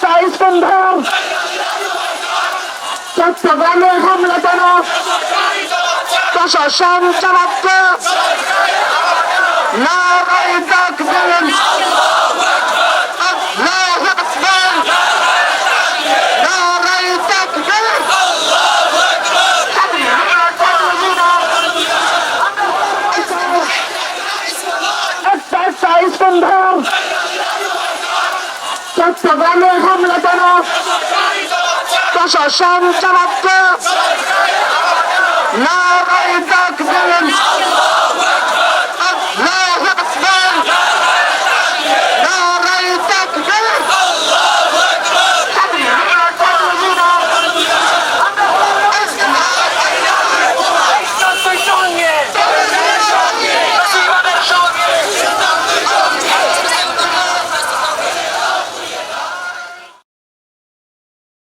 চাই সন্ধান চট্টগ্রামে হামলা কেন? প্রশাসন জবাব না থাকবেন Iceland House! চট্টগ্রামের হামলা কেন প্রশাসন জবাবকে না